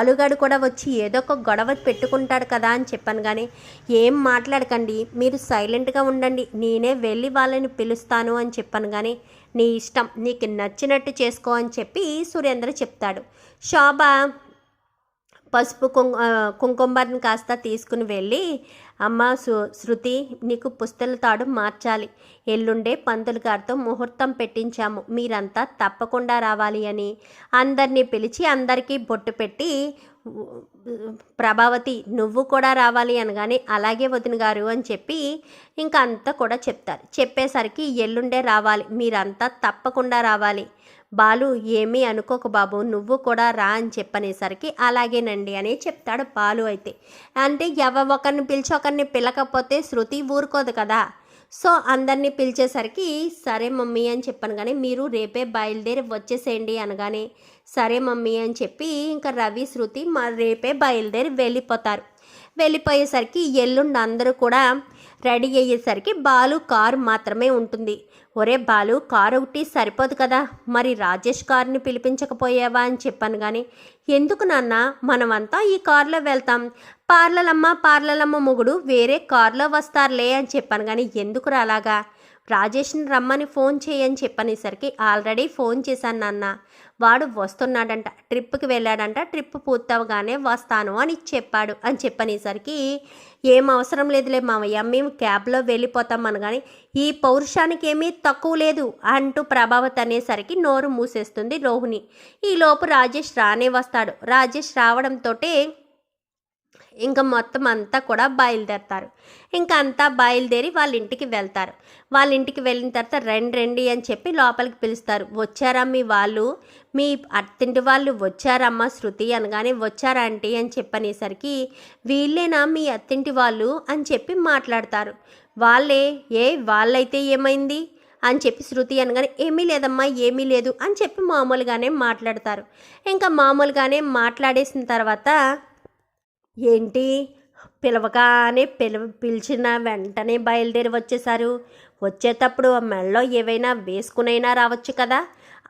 అలుగాడు కూడా వచ్చి ఏదో ఒక గొడవ పెట్టుకుంటాడు కదా అని చెప్పాను కానీ ఏం మాట్లాడకండి మీరు సైలెంట్గా ఉండండి నేనే వెళ్ళి వాళ్ళని పిలుస్తాను అని చెప్పాను కానీ నీ ఇష్టం నీకు నచ్చినట్టు చేసుకో అని చెప్పి సురేంద్ర చెప్తాడు. శోభ పసుపు కుంకు కుంకుమని కాస్త తీసుకుని వెళ్ళి అమ్మ సు శృతి నీకు పుస్తల తాడు మార్చాలి. ఎల్లుండే పంతులు గారితో ముహూర్తం పెట్టించాము. మీరంతా తప్పకుండా రావాలి అని అందరినీ పిలిచి అందరికీ బొట్టు పెట్టి ప్రభావతి నువ్వు కూడా రావాలి అనగానే అలాగే వదిన గారు అని చెప్పి ఇంకా అంతా కూడా చెప్తారు. చెప్పేసరికి ఎల్లుండే రావాలి మీరంతా తప్పకుండా రావాలి. బాలు ఏమీ అనుకోక బాబు నువ్వు కూడా రా అని చెప్పనేసరికి అలాగేనండి అని చెప్తాడు బాలు అయితే. అంటే ఎవ ఒకరిని పిలిచి ఒకరిని పిలకపోతే శృతి ఊరుకోదు కదా. సో అందరినీ పిలిచేసరికి సరే మమ్మీ అని చెప్పాను కానీ మీరు రేపే బయలుదేరి వచ్చేసేయండి అనగానే సరే మమ్మీ అని చెప్పి ఇంకా రవి శృతి మా రేపే బయలుదేరి వెళ్ళిపోతారు. వెళ్ళిపోయేసరికి ఎల్లుండి అందరూ కూడా రెడీ అయ్యేసరికి బాలు కారు మాత్రమే ఉంటుంది. ఒరే బాలు కారు ఒకటి సరిపోదు కదా. మరి రాజేష్ కారుని పిలిపించకపోయావా అని చెప్పాను కానీ ఎందుకు నాన్న? మనమంతా ఈ కారులో వెళ్తాం. పార్లలమ్మ పార్లలమ్మ మొగుడు వేరే కారులో వస్తారులే అని చెప్పాను కానీ ఎందుకు అలాగా? రాజేష్ని రమ్మని ఫోన్ చేయని చెప్పనేసరికి ఆల్రెడీ ఫోన్ చేశాను నాన్న. వాడు వస్తున్నాడంట ట్రిప్కి వెళ్ళాడంట ట్రిప్ పూర్తవగానే వస్తాను అని చెప్పాడు. అని చెప్పనేసరికి ఏం అవసరం లేదులే మామయ్య మేము క్యాబ్లో వెళ్ళిపోతాం అనగాని ఈ పౌరుషానికి ఏమీ తక్కువ లేదు అంటూ ప్రభావత్ అనేసరికి నోరు మూసేస్తుంది రోహిణి. ఈలోపు రాజేష్ రానే వస్తాడు. రాజేష్ రావడంతోటే ఇంకా మొత్తం అంతా కూడా బయలుదేరతారు. ఇంకా అంతా బయలుదేరి వాళ్ళ ఇంటికి వెళ్తారు. వాళ్ళ ఇంటికి వెళ్ళిన తర్వాత రండి రండి అని చెప్పి లోపలికి పిలుస్తారు. వచ్చారా మీ వాళ్ళు? మీ అత్తింటి వాళ్ళు వచ్చారమ్మా శృతి అనగానే వచ్చారా ఆంటీ అని చెప్పనేసరికి వీళ్ళేనా మీ అత్తింటి వాళ్ళు? అని చెప్పి మాట్లాడతారు. వాళ్ళే? ఏ? వాళ్ళైతే ఏమైంది? అని చెప్పి శృతి అనగానే ఏమీ లేదమ్మా ఏమీ లేదు అని చెప్పి మామూలుగానే మాట్లాడతారు. ఇంకా మామూలుగానే మాట్లాడేసిన తర్వాత ఏంటి? పిలవగానే పిలవ పిలిచిన వెంటనే బయలుదేరి వచ్చేసారు వచ్చేటప్పుడు ఆ మెడలో ఏవైనా వేసుకునైనా రావచ్చు కదా?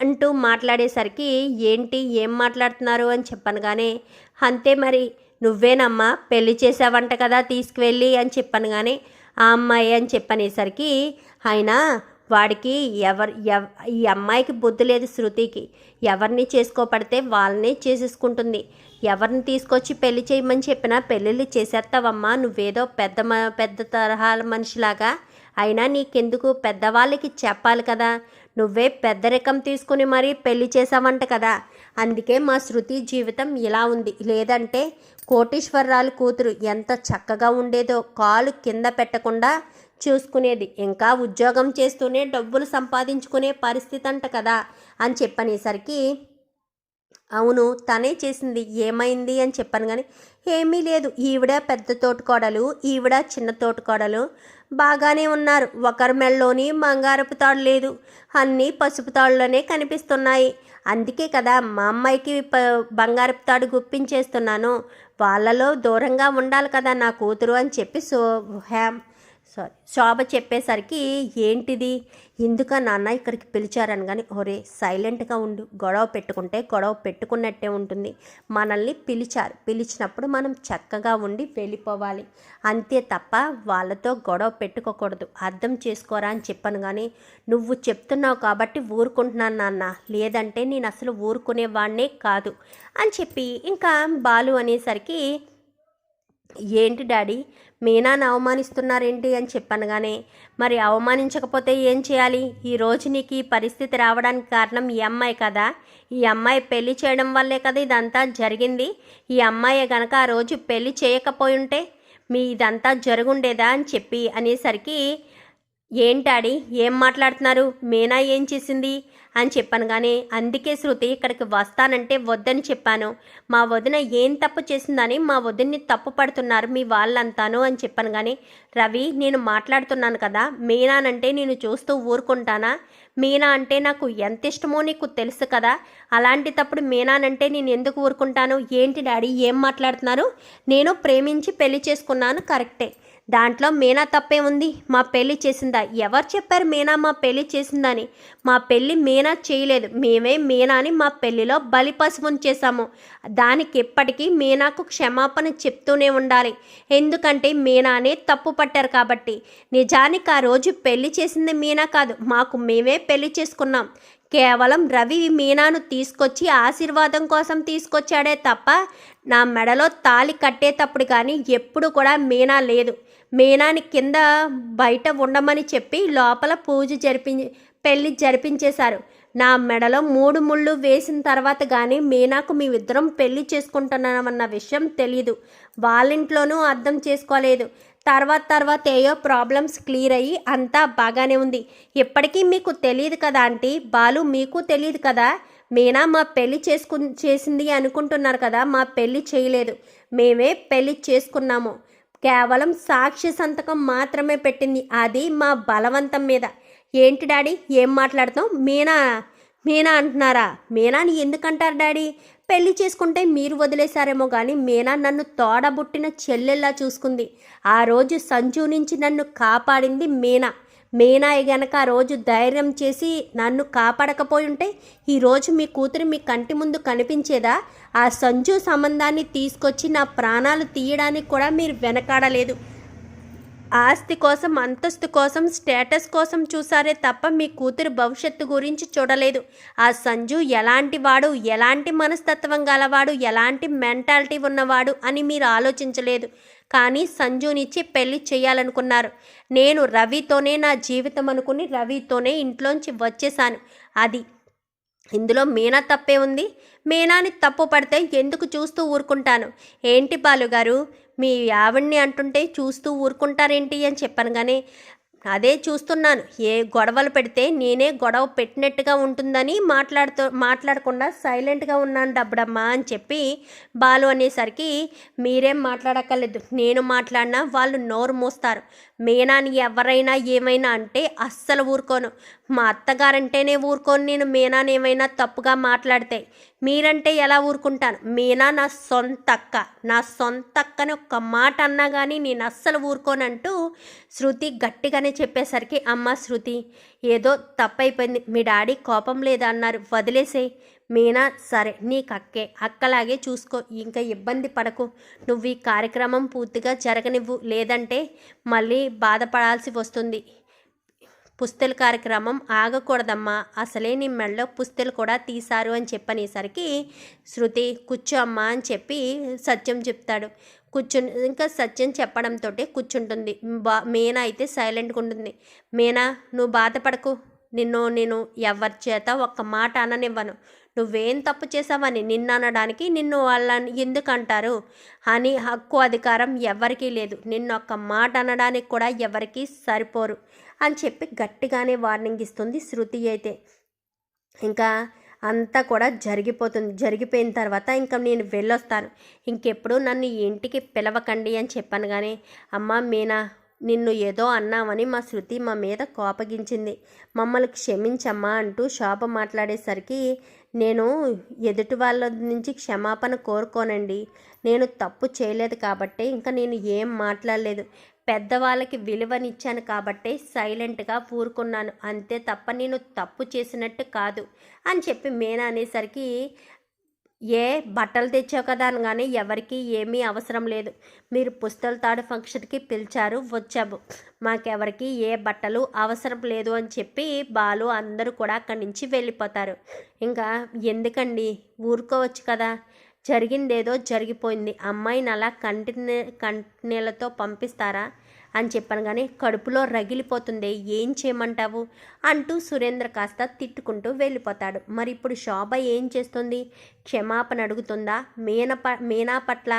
అంటూ మాట్లాడేసరికి ఏంటి ఏం మాట్లాడుతున్నారు అని చెప్పనుగానే అంతే మరి నువ్వేనమ్మా పెళ్ళి చేసావంట కదా తీసుకువెళ్ళి అని చెప్పనుగానే ఆ అమ్మాయి అని చెప్పనేసరికి అయినా వాడికి ఎవరు ఎవ ఈ అమ్మాయికి బుద్ధి లేదు శృతికి. ఎవరిని చేసుకోపడితే వాళ్ళనే చేసేసుకుంటుంది. ఎవరిని తీసుకొచ్చి పెళ్ళి చేయమని చెప్పినా పెళ్ళిళ్ళు చేసేస్తావమ్మా నువ్వేదో పెద్ద మ పెద్ద తరహాల మనిషిలాగా. అయినా నీకెందుకు? పెద్దవాళ్ళకి చెప్పాలి కదా. నువ్వే పెద్దరికం తీసుకుని మరీ పెళ్ళి చేసావంట కదా. అందుకే మా శృతి జీవితం ఇలా ఉంది. లేదంటే కోటీశ్వరరాలు కూతురు ఎంత చక్కగా ఉండేదో కాలు కింద పెట్టకుండా చూసుకునేది. ఇంకా ఉద్యోగం చేస్తూనే డబ్బులు సంపాదించుకునే పరిస్థితి అంట కదా అని చెప్పనేసరికి అవును తనే చేసింది ఏమైంది అని చెప్పాను కానీ ఏమీ లేదు. ఈవిడ పెద్ద తోటకోడలు ఈవిడ చిన్న తోటకోడలు బాగానే ఉన్నారు. ఒకరి మెళ్ళలోని బంగారపు తాడు లేదు. అన్నీ పసుపు తాడులోనే కనిపిస్తున్నాయి. అందుకే కదా మా అమ్మాయికి ప బంగారపు తాడు గుప్పించేస్తున్నాను. వాళ్ళలో దూరంగా ఉండాలి కదా నా కూతురు అని చెప్పి సో హ్యామ్ సారీ శోభ చెప్పేసరికి ఏంటిది? ఎందుక నాన్న ఇక్కడికి పిలిచారని కానీ ఒరే సైలెంట్గా ఉండు. గొడవ పెట్టుకుంటే గొడవ పెట్టుకున్నట్టే ఉంటుంది. మనల్ని పిలిచారు. పిలిచినప్పుడు మనం చక్కగా ఉండి వెళ్ళిపోవాలి. అంతే తప్ప వాళ్ళతో గొడవ పెట్టుకోకూడదు. అర్థం చేసుకోరా అని చెప్పాను కానీ నువ్వు చెప్తున్నావు కాబట్టి ఊరుకుంటున్నాను నాన్న. లేదంటే నేను అసలు ఊరుకునేవాడినే కాదు. అని చెప్పి ఇంకా బాలు అనేసరికి ఏంటి డాడీ? మీనాన్ని అవమానిస్తున్నారేంటి అని చెప్పనగానే మరి అవమానించకపోతే ఏం చేయాలి? ఈ రోజు నీకు ఈ పరిస్థితి రావడానికి కారణం ఈ అమ్మాయి కదా? ఈ అమ్మాయి పెళ్ళి చేయడం వల్లే కదా ఇదంతా జరిగింది. ఈ అమ్మాయి గనక ఆ రోజు పెళ్ళి చేయకపోయి ఉంటే మీ ఇదంతా జరుగుండేదా అని చెప్పి అనేసరికి ఏంటాడి ఏం మాట్లాడుతున్నారు? మీనా ఏం చేసింది? అని చెప్పాను. కానీ అందుకే శృతి ఇక్కడికి వస్తానంటే వద్దని చెప్పాను. మా వదిన ఏం తప్పు చేసిందని మా వదిన్ని తప్పు పడుతున్నారు మీ వాళ్ళంతాను అని చెప్పాను. కానీ రవి నేను మాట్లాడుతున్నాను కదా మీనానంటే నేను చూస్తూ ఊరుకుంటానా? మీనా అంటే నాకు ఎంత ఇష్టమో నీకు తెలుసు కదా. అలాంటి తప్పుడు మీనానంటే నేను ఎందుకు ఊరుకుంటాను? ఏంటి డాడీ ఏం మాట్లాడుతున్నారు? నేను ప్రేమించి పెళ్ళి చేసుకున్నాను కరెక్టే. దాంట్లో మీనా తప్పే ఉంది. మా పెళ్ళి చేసిందా? ఎవరు చెప్పారు మీనా మా పెళ్ళి చేసిందని? మా పెళ్ళి మీనా చేయలేదు. మేమే మీనాని మా పెళ్ళిలో బలిపశువుని చేశాము. దానికి ఎప్పటికీ మీనాకు క్షమాపణ చెప్తూనే ఉండాలి. ఎందుకంటే మీనానే తప్పు పట్టారు కాబట్టి. నిజానికి ఆ రోజు పెళ్ళి చేసింది మీనా కాదు. మాకు మేమే పెళ్ళి చేసుకున్నాం. కేవలం రవి మీనాను తీసుకొచ్చి ఆశీర్వాదం కోసం తీసుకొచ్చాడే తప్ప నా మెడలో తాలి కట్టేటప్పుడు కానీ ఎప్పుడు కూడా మీనా లేదు. మీనాని కింద బయట ఉండమని చెప్పి లోపల పూజ జరిపి పెళ్ళి జరిపించేశారు. నా మెడలో మూడు ముళ్ళు వేసిన తర్వాత కానీ మీనాకు మేమిద్దరం పెళ్ళి చేసుకుంటున్నామన్న విషయం తెలీదు. వాళ్ళింట్లోనూ అర్థం చేసుకోలేదు. తర్వాత తర్వాత ఏయో ప్రాబ్లమ్స్ క్లియర్ అయ్యి అంతా బాగానే ఉంది. ఇప్పటికీ మీకు తెలియదు కదా ఆంటీ? బాలు మీకు తెలియదు కదా? మీనా మా పెళ్ళి చేసుకు చేసింది అనుకుంటున్నారు కదా మా పెళ్ళి చేయలేదు. మేమే పెళ్ళి చేసుకున్నాము. కేవలం సాక్షి సంతకం మాత్రమే పెట్టింది. అది మా బలవంతం మీద. ఏంటి డాడీ? ఏం మాట్లాడతాం మీనా మీనా అంటున్నారా? మీనాని ఎందుకంటారు డాడీ? పెళ్ళి చేసుకుంటే మీరు వదిలేశారేమో కానీ మీనా నన్ను తోడబుట్టిన చెల్లెల్లా చూసుకుంది. ఆ రోజు సంజు నుంచి నన్ను కాపాడింది మీనా. మేనాయి గనక ఆ రోజు ధైర్యం చేసి నన్ను కాపాడకపోయి ఉంటే ఈరోజు మీ కూతురు మీ కంటి ముందు కనిపించేదా? ఆ సంజు సంబంధాన్ని తీసుకొచ్చి నా ప్రాణాలు తీయడానికి కూడా మీరు వెనకాడలేదు. ఆస్తి కోసం అంతస్తు కోసం స్టేటస్ కోసం చూసారే తప్ప మీ కూతురు భవిష్యత్తు గురించి చూడలేదు. ఆ సంజు ఎలాంటి వాడు ఎలాంటి మనస్తత్వం గలవాడు ఎలాంటి మెంటాలిటీ ఉన్నవాడు అని మీరు ఆలోచించలేదు. కానీ సంజునిచ్చి పెళ్ళి చేయాలనుకున్నారు నేను రవితోనే నా జీవితం అనుకుని రవితోనే ఇంట్లోంచి వచ్చేసాను అది. ఇందులో మీనా తప్పే ఉంది. మీనాని తప్పు పడితే ఎందుకు చూస్తూ ఊరుకుంటాను? ఏంటి బాలుగారు? మీ ఆవిడ్ని అంటుంటే చూస్తూ ఊరుకుంటారేంటి అని చెప్పాను కానీ అదే చూస్తున్నాను. ఏ గొడవలు పెడితే నేనే గొడవ పెట్టినట్టుగా ఉంటుందని మాట్లాడుతూ మాట్లాడకుండా సైలెంట్గా ఉన్నాను డబ్బడమ్మా అని చెప్పి బాలు అనేసరికి మీరేం మాట్లాడక్కర్లేదు. నేను మాట్లాడినా వాళ్ళు నోరు మూస్తారు. మీనాని ఎవరైనా ఏమైనా అంటే అస్సలు ఊరుకోను. మా అత్తగారంటేనే ఊరుకోను నేను మీనాని ఏమైనా తప్పుగా మాట్లాడితే. మీరంటే ఎలా ఊరుకుంటాను? మీనా నా సొంత అక్క. నా సొంత అక్కని ఒక్క మాట అన్నా కానీ నేను అస్సలు ఊరుకోనంటూ శృతి గట్టిగానే చెప్పేసరికి అమ్మ శృతి ఏదో తప్పైపోయింది. మీ డాడీ కోపం లేదా అన్నారు వదిలేసే మీనా సరే నీకు అక్కే అక్కలాగే చూసుకో ఇంకా ఇబ్బంది పడకు. నువ్వు ఈ కార్యక్రమం పూర్తిగా జరగనివ్వు లేదంటే మళ్ళీ బాధపడాల్సి వస్తుంది. పుస్తల కార్యక్రమం ఆగకూడదమ్మా. అసలే నీ మెడలో పుస్తలు కూడా తీశారు అని చెప్పనేసరికి శృతి కూర్చో అమ్మా అని చెప్పి సత్యం చెప్తాడు. కూర్చుని ఇంకా సత్యం చెప్పడంతో కూర్చుంటుంది. బా మీనా అయితే సైలెంట్గా ఉంటుంది. మీనా నువ్వు బాధపడకు. నిన్ను నేను ఎవరి చేత ఒక్క మాట అననివ్వను. నువ్వేం తప్పు చేసావని నిన్ను అనడానికి నిన్ను వాళ్ళని ఎందుకంటారు? అని హక్కు అధికారం ఎవరికీ లేదు. నిన్నొక్క మాట అనడానికి కూడా ఎవరికీ సరిపోరు అని చెప్పి గట్టిగానే వార్నింగ్ ఇస్తుంది శృతి అయితే. ఇంకా అంతా కూడా జరిగిపోతుంది. జరిగిపోయిన తర్వాత ఇంకా నేను వెళ్ళొస్తాను. ఇంకెప్పుడు నన్ను ఇంటికి పిలవకండి అని చెప్పాను కానీ అమ్మ మీనా నిన్ను ఏదో అన్నామని మా శృతి మా మీద కోపగించింది. మమ్మల్ని క్షమించమ్మా అంటూ శోభ మాట్లాడేసరికి నేను ఎదుటి వాళ్ళ నుంచి క్షమాపణ కోరుకోనండి. నేను తప్పు చేయలేదు కాబట్టి ఇంకా నేను ఏం మాట్లాడలేదు. పెద్దవాళ్ళకి విలువనిచ్చాను కాబట్టే సైలెంట్గా ఊరుకున్నాను. అంతే తప్ప నేను తప్పు చేసినట్టు కాదు అని చెప్పి మేనా అనేసరికి ఏ బట్టలు తెచ్చావు కదా అని కానీ ఎవరికి ఏమీ అవసరం లేదు. మీరు పుస్తల తాడు ఫంక్షన్కి పిలిచారు వచ్చాము మాకెవరికి ఏ బట్టలు అవసరం లేదు అని చెప్పి బాలు అందరూ కూడా అక్కడి నుంచి వెళ్ళిపోతారు. ఇంకా ఎందుకండి? ఊరుకోవచ్చు కదా? జరిగిందేదో జరిగిపోయింది. అమ్మాయిని అలా కంటి కంటి నీళ్ళతో పంపిస్తారా? అని చెప్పాను కానీ కడుపులో రగిలిపోతుంది ఏం చేయమంటావు? అంటూ సురేంద్ర కాస్త తిట్టుకుంటూ వెళ్ళిపోతాడు. మరి ఇప్పుడు శోభ ఏం చేస్తుంది? క్షమాపణ అడుగుతుందా? మీన ప మీనా పట్ల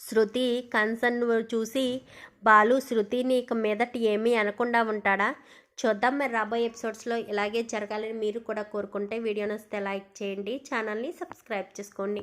శృతి కన్సర్న్ చూసి బాలు శృతిని నీకు మీదట ఏమీ అనకుండా ఉంటాడా? చూద్దాం మరి రాబోయే ఎపిసోడ్స్లో ఇలాగే జరగాలని మీరు కూడా కోరుకుంటే వీడియోని వస్తే లైక్ చేయండి ఛానల్ని సబ్స్క్రైబ్ చేసుకోండి.